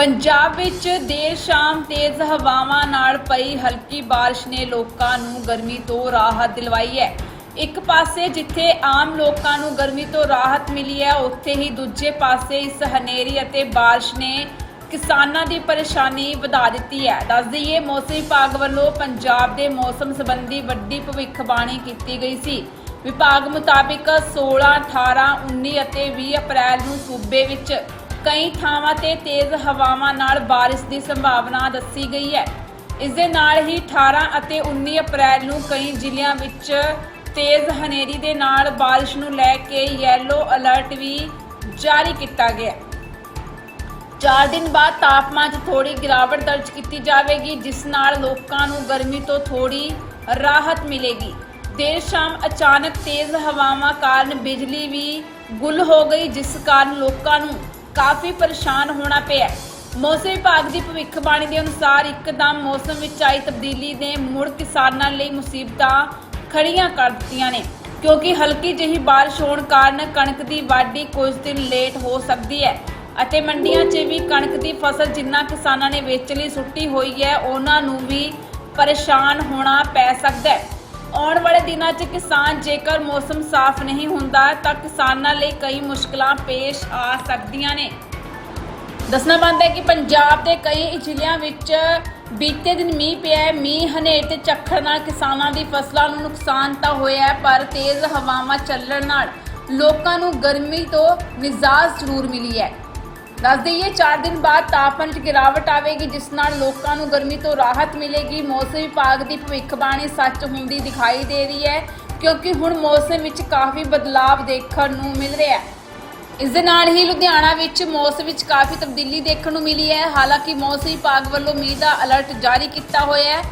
ਪੰਜਾਬ ਵਿੱਚ ਦੇਰ ਸ਼ਾਮ ਤੇਜ਼ ਹਵਾਵਾਂ ਨਾਲ ਪਈ ਹਲਕੀ ਬਾਰਿਸ਼ ਨੇ ਲੋਕਾਂ ਨੂੰ ਗਰਮੀ ਤੋਂ ਰਾਹਤ ਦਿਲਵਾਈ ਹੈ। ਇੱਕ ਪਾਸੇ ਜਿੱਥੇ ਆਮ ਲੋਕਾਂ ਨੂੰ ਗਰਮੀ ਤੋਂ ਰਾਹਤ ਮਿਲੀ ਹੈ ਉੱਥੇ ਹੀ ਦੂਜੇ ਪਾਸੇ ਇਸ ਹਨੇਰੀ ਅਤੇ ਬਾਰਿਸ਼ ਨੇ ਕਿਸਾਨਾਂ ਦੀ ਪਰੇਸ਼ਾਨੀ ਵਧਾ ਦਿੱਤੀ ਹੈ। ਦੱਸ ਦਈਏ ਮੌਸਮ ਵਿਭਾਗ ਵੱਲੋਂ ਪੰਜਾਬ ਦੇ ਮੌਸਮ ਸੰਬੰਧੀ ਵੱਡੀ ਭਵਿੱਖਬਾਣੀ ਕੀਤੀ ਗਈ ਸੀ। ਵਿਭਾਗ ਮੁਤਾਬਿਕ 16, 18, 19 ਅਤੇ 20 ਅਪ੍ਰੈਲ ਨੂੰ ਸੂਬੇ ਵਿੱਚ ਕਈ ਥਾਵਾਂ ਤੇ ਤੇਜ਼ ਹਵਾਵਾਂ ਨਾਲ ਬਾਰਿਸ਼ ਦੀ ਸੰਭਾਵਨਾ ਦੱਸੀ ਗਈ ਹੈ। ਇਸ ਦੇ ਨਾਲ ਹੀ 18 ਅਤੇ 19 ਅਪ੍ਰੈਲ ਨੂੰ ਕਈ ਜ਼ਿਲ੍ਹਿਆਂ ਵਿੱਚ ਤੇਜ਼ ਹਨੇਰੀ ਦੇ ਨਾਲ ਬਾਰਿਸ਼ ਨੂੰ ਲੈ ਕੇ ਯੈਲੋ ਅਲਰਟ ਵੀ ਜਾਰੀ ਕੀਤਾ ਗਿਆ। ਹੈ 4 ਦਿਨ ਬਾਅਦ ਤਾਪਮਾਨ 'ਚ ਥੋੜੀ ਗਿਰਾਵਟ ਦਰਜ ਕੀਤੀ ਜਾਵੇਗੀ, ਜਿਸ ਨਾਲ ਲੋਕਾਂ ਨੂੰ ਗਰਮੀ ਤੋਂ ਥੋੜੀ ਰਾਹਤ ਮਿਲੇਗੀ। ਦੇਰ ਸ਼ਾਮ ਅਚਾਨਕ ਤੇਜ਼ ਹਵਾਵਾਂ ਕਾਰਨ ਬਿਜਲੀ ਵੀ ਗੁੱਲ ਹੋ ਗਈ, ਜਿਸ ਕਾਰਨ ਲੋਕਾਂ ਨੂੰ ਕਾਫੀ ਪਰੇਸ਼ਾਨ ਹੋਣਾ ਪਿਆ ਮੌਸਮ ਵਿਭਾਗ ਦੀ ਭਵਿੱਖਬਾਣੀ ਦੇ ਅਨੁਸਾਰ ਇੱਕਦਮ ਮੌਸਮ ਵਿੱਚ ਆਈ ਤਬਦੀਲੀ ਨੇ ਮੁੜ ਕਿਸਾਨਾਂ ਲਈ ਮੁਸੀਬਤਾਂ ਖੜੀਆਂ ਕਰ ਦਿੱਤੀਆਂ ਨੇ, ਕਿਉਂਕਿ ਹਲਕੀ ਜਿਹੀ ਬਾਰਿਸ਼ ਹੋਣ ਕਾਰਨ ਕਣਕ ਦੀ ਵਾਢੀ ਕੁਝ ਦਿਨ ਲੇਟ ਹੋ ਸਕਦੀ ਹੈ ਅਤੇ ਮੰਡੀਆਂ 'ਚ ਵੀ ਕਣਕ ਦੀ ਫਸਲ ਜਿੰਨਾ ਕਿਸਾਨਾਂ ਨੇ ਵੇਚ ਲਈ ਸੁੱਟੀ ਹੋਈ ਹੈ, ਉਹਨਾਂ ਨੂੰ ਵੀ ਪਰੇਸ਼ਾਨ ਹੋਣਾ ਪੈ ਸਕਦਾ ਹੈ। ਆਉਣ ਵਾਲੇ ਦਿਨਾਂ 'ਚ ਕਿਸਾਨ ਜੇਕਰ ਮੌਸਮ ਸਾਫ਼ ਨਹੀਂ ਹੁੰਦਾ ਤਾਂ ਕਿਸਾਨਾਂ ਲਈ ਕਈ ਮੁਸ਼ਕਲਾਂ ਪੇਸ਼ ਆ ਸਕਦੀਆਂ ਨੇ। ਦੱਸਣਾ ਬਣਦਾ ਹੈ ਕਿ ਪੰਜਾਬ ਦੇ ਕਈ ਜ਼ਿਲ੍ਹਿਆਂ ਵਿੱਚ ਬੀਤੇ ਦਿਨ ਮੀਂਹ ਪਿਆ ਹੈ। ਮੀਂਹ ਹਨੇਰ ਤੇ ਝੱਖੜ ਨਾਲ ਕਿਸਾਨਾਂ ਦੀ ਫਸਲਾਂ ਨੂੰ ਨੁਕਸਾਨ ਤਾਂ ਹੋਇਆ ਪਰ ਤੇਜ਼ ਹਵਾਵਾਂ ਚੱਲਣ ਨਾਲ ਲੋਕਾਂ ਨੂੰ ਗਰਮੀ ਤੋਂ ਨਿਜ਼ਾਤ ਜ਼ਰੂਰ ਮਿਲੀ ਹੈ। ਦੱਸ ਦਈਏ 4 ਦਿਨ ਬਾਅਦ ਤਾਪਮਾਨ 'ਚ ਗਿਰਾਵਟ ਆਵੇਗੀ ਜਿਸ ਨਾਲ ਲੋਕਾਂ ਨੂੰ ਗਰਮੀ ਤੋਂ ਰਾਹਤ ਮਿਲੇਗੀ। ਮੌਸਮ ਵਿਭਾਗ ਦੀ ਭਵਿੱਖਬਾਣੀ ਸੱਚ ਹੁੰਦੀ ਦਿਖਾਈ ਦੇ ਰਹੀ ਹੈ ਕਿਉਂਕਿ ਹੁਣ ਮੌਸਮ ਵਿੱਚ ਕਾਫੀ ਬਦਲਾਵ ਦੇਖਣ ਨੂੰ ਮਿਲ ਰਿਹਾ ਹੈ। ਇਸ ਦੇ ਨਾਲ ਹੀ ਲੁਧਿਆਣਾ ਵਿੱਚ ਮੌਸਮ ਵਿੱਚ ਕਾਫੀ ਤਬਦੀਲੀ ਦੇਖਣ ਨੂੰ ਮਿਲੀ ਹੈ। ਹਾਲਾਂਕਿ ਮੌਸਮ ਵਿਭਾਗ ਵੱਲੋਂ ਮੀਂਹ ਦਾ ਅਲਰਟ ਜਾਰੀ ਕੀਤਾ ਹੋਇਆ ਹੈ।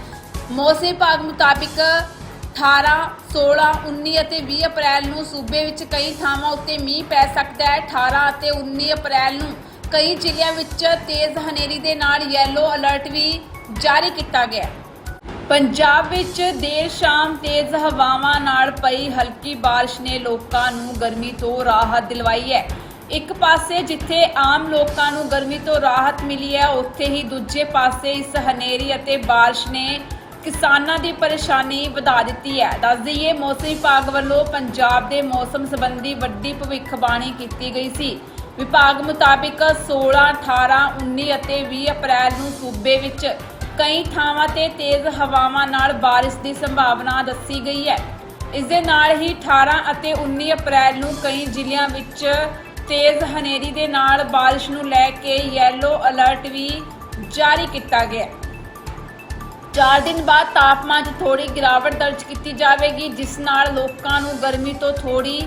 ਮੌਸਮ ਵਿਭਾਗ ਮੁਤਾਬਿਕ 18, 16, 19 ਅਤੇ 20 ਅਪ੍ਰੈਲ ਨੂੰ ਸੂਬੇ ਵਿੱਚ ਕਈ ਥਾਵਾਂ ਉੱਤੇ ਮੀਂਹ ਪੈ ਸਕਦਾ ਹੈ। 18 ਅਤੇ 19 ਅਪ੍ਰੈਲ ਨੂੰ ਕਈ ਜ਼ਿਲ੍ਹਿਆਂ ਵਿੱਚ ਤੇਜ਼ ਹਨੇਰੀ ਦੇ ਨਾਲ ਯੈਲੋ ਅਲਰਟ ਵੀ ਜਾਰੀ ਕੀਤਾ ਗਿਆ ਹੈ। ਪੰਜਾਬ ਵਿੱਚ ਦੇਰ ਸ਼ਾਮ ਤੇਜ਼ ਹਵਾਵਾਂ ਨਾਲ ਪਈ ਹਲਕੀ ਬਾਰਿਸ਼ ਨੇ ਲੋਕਾਂ ਨੂੰ ਗਰਮੀ ਤੋਂ ਰਾਹਤ ਦਿਲਵਾਈ ਹੈ। ਇੱਕ ਪਾਸੇ ਜਿੱਥੇ ਆਮ ਲੋਕਾਂ ਨੂੰ ਗਰਮੀ ਤੋਂ ਰਾਹਤ ਮਿਲੀ ਹੈ, ਉੱਥੇ ਹੀ ਦੂਜੇ ਪਾਸੇ ਇਸ ਹਨੇਰੀ ਅਤੇ ਬਾਰਿਸ਼ ਨੇ ਕਿਸਾਨਾਂ ਦੀ ਪਰੇਸ਼ਾਨੀ ਵਧਾ ਦਿੱਤੀ ਹੈ। ਦੱਸ ਦਈਏ, ਮੌਸਮ ਵਿਭਾਗ ਵੱਲੋਂ ਪੰਜਾਬ ਦੇ ਮੌਸਮ ਸੰਬੰਧੀ ਵੱਡੀ ਭਵਿੱਖਬਾਣੀ ਕੀਤੀ ਗਈ ਸੀ। ਵਿਭਾਗ ਮੁਤਾਬਿਕ 16, 18, 19 ਅਤੇ 20 ਅਪ੍ਰੈਲ ਨੂੰ ਸੂਬੇ ਵਿੱਚ ਕਈ ਥਾਵਾਂ ਤੇ ਤੇਜ਼ ਹਵਾਵਾਂ ਨਾਲ ਬਾਰਿਸ਼ ਦੀ ਸੰਭਾਵਨਾ ਦੱਸੀ ਗਈ ਹੈ। ਇਸ ਦੇ ਨਾਲ ਹੀ 18 ਅਤੇ 19 ਅਪ੍ਰੈਲ ਨੂੰ ਕਈ ਜ਼ਿਲ੍ਹਿਆਂ ਵਿੱਚ ਤੇਜ਼ ਹਨੇਰੀ ਦੇ ਨਾਲ ਬਾਰਿਸ਼ ਨੂੰ ਲੈ ਕੇ ਯੈਲੋ ਅਲਰਟ ਵੀ ਜਾਰੀ ਕੀਤਾ ਗਿਆ ਹੈ। 4 ਦਿਨ ਬਾਅਦ ਤਾਪਮਾਨ 'ਚ ਥੋੜੀ ਗਿਰਾਵਟ ਦਰਜ ਕੀਤੀ ਜਾਵੇਗੀ ਜਿਸ ਨਾਲ ਲੋਕਾਂ ਨੂੰ ਗਰਮੀ ਤੋਂ ਥੋੜੀ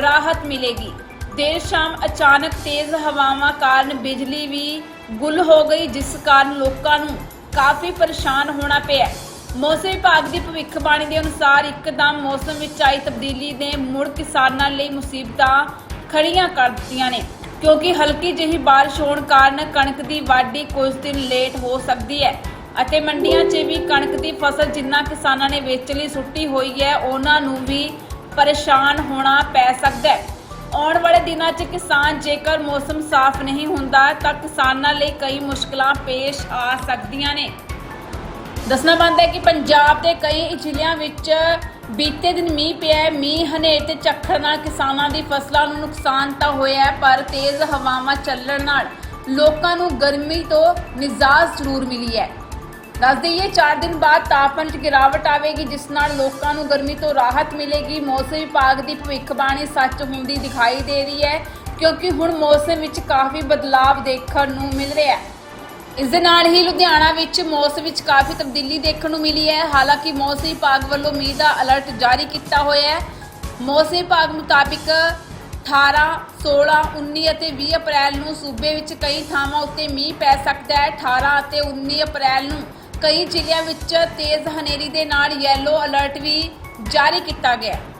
ਰਾਹਤ ਮਿਲੇਗੀ। ਦੇਰ ਸ਼ਾਮ ਅਚਾਨਕ ਤੇਜ਼ ਹਵਾਵਾਂ ਕਾਰਨ ਬਿਜਲੀ ਵੀ ਗੁੱਲ ਹੋ ਗਈ, ਜਿਸ ਕਾਰਨ ਲੋਕਾਂ ਨੂੰ ਕਾਫੀ ਪਰੇਸ਼ਾਨ ਹੋਣਾ ਪਿਆ। ਮੌਸਮ ਵਿਭਾਗ ਦੀ ਭਵਿੱਖਬਾਣੀ ਦੇ ਅਨੁਸਾਰ ਇੱਕਦਮ ਮੌਸਮ ਵਿੱਚ ਆਈ ਤਬਦੀਲੀ ਨੇ ਮੁੜ ਕਿਸਾਨਾਂ ਲਈ ਮੁਸੀਬਤਾਂ ਖੜੀਆਂ ਕਰ ਦਿੱਤੀਆਂ ਨੇ, ਕਿਉਂਕਿ ਹਲਕੀ ਜਿਹੀ ਬਾਰਿਸ਼ ਹੋਣ ਕਾਰਨ ਕਣਕ ਦੀ ਵਾਢੀ ਕੁਝ ਦਿਨ ਲੇਟ ਹੋ ਸਕਦੀ ਹੈ ਅਤੇ ਮੰਡੀਆਂ 'ਚ ਵੀ ਕਣਕ ਦੀ ਫਸਲ ਜਿੰਨਾ ਕਿਸਾਨਾਂ ਨੇ ਵੇਚ ਲਈ ਸੁੱਟੀ ਹੋਈ ਹੈ, ਉਹਨਾਂ ਨੂੰ ਵੀ ਪਰੇਸ਼ਾਨ ਹੋਣਾ ਪੈ ਸਕਦਾ ਹੈ। ਆਉਣ ਵਾਲੇ ਦਿਨਾਂ 'ਚ ਕਿਸਾਨ ਜੇਕਰ ਮੌਸਮ ਸਾਫ਼ ਨਹੀਂ ਹੁੰਦਾ ਤਾਂ ਕਿਸਾਨਾਂ ਲਈ ਕਈ ਮੁਸ਼ਕਲਾਂ ਪੇਸ਼ ਆ ਸਕਦੀਆਂ ਨੇ। ਦੱਸਣਾ ਬਣਦਾ ਹੈ ਕਿ ਪੰਜਾਬ ਦੇ ਕਈ ਜ਼ਿਲ੍ਹਿਆਂ ਵਿੱਚ ਬੀਤੇ ਦਿਨ ਮੀਂਹ ਪਿਆ ਹੈ। ਮੀਂਹ ਹਨੇਰ ਤੇ ਝੱਖੜ ਨਾਲ ਕਿਸਾਨਾਂ ਦੀ ਫਸਲਾਂ ਨੂੰ ਨੁਕਸਾਨ ਤਾਂ ਹੋਇਆ ਹੈ, ਪਰ ਤੇਜ਼ ਹਵਾਵਾਂ ਚੱਲਣ ਨਾਲ ਲੋਕਾਂ ਨੂੰ ਗਰਮੀ ਤੋਂ ਨਿਜ਼ਾਤ ਜ਼ਰੂਰ ਮਿਲੀ ਹੈ। ਦੱਸ ਦਈਏ 4 ਦਿਨ ਬਾਅਦ ਤਾਪਮਾਨ 'ਚ ਗਿਰਾਵਟ ਆਵੇਗੀ ਜਿਸ ਨਾਲ ਲੋਕਾਂ ਨੂੰ ਗਰਮੀ ਤੋਂ ਰਾਹਤ ਮਿਲੇਗੀ। ਮੌਸਮ ਵਿਭਾਗ ਦੀ ਭਵਿੱਖਬਾਣੀ ਸੱਚ ਹੁੰਦੀ ਦਿਖਾਈ ਦੇ ਰਹੀ ਹੈ ਕਿਉਂਕਿ ਹੁਣ ਮੌਸਮ ਵਿੱਚ ਕਾਫੀ ਬਦਲਾਵ ਦੇਖਣ ਨੂੰ ਮਿਲ ਰਿਹਾ ਹੈ। ਇਸ ਦੇ ਨਾਲ ਹੀ ਲੁਧਿਆਣਾ ਵਿੱਚ ਮੌਸਮ ਵਿੱਚ ਕਾਫੀ ਤਬਦੀਲੀ ਦੇਖਣ ਨੂੰ ਮਿਲੀ ਹੈ। ਹਾਲਾਂਕਿ ਮੌਸਮ ਵਿਭਾਗ ਵੱਲੋਂ ਮੀਂਹ ਦਾ ਅਲਰਟ ਜਾਰੀ ਕੀਤਾ ਹੋਇਆ ਹੈ। ਮੌਸਮ ਵਿਭਾਗ ਮੁਤਾਬਿਕ 18, 16, 19 ਅਤੇ 20 ਅਪ੍ਰੈਲ ਨੂੰ ਸੂਬੇ ਵਿੱਚ ਕਈ ਥਾਵਾਂ ਉੱਤੇ ਮੀਂਹ ਪੈ ਸਕਦਾ ਹੈ। 18 ਅਤੇ 19 ਅਪ੍ਰੈਲ ਨੂੰ ਕਈ ਜ਼ਿਲ੍ਹਿਆਂ ਵਿੱਚ ਤੇਜ਼ ਹਨੇਰੀ ਦੇ ਨਾਲ ਯੈਲੋ ਅਲਰਟ ਵੀ ਜਾਰੀ ਕੀਤਾ ਗਿਆ। ਹੈ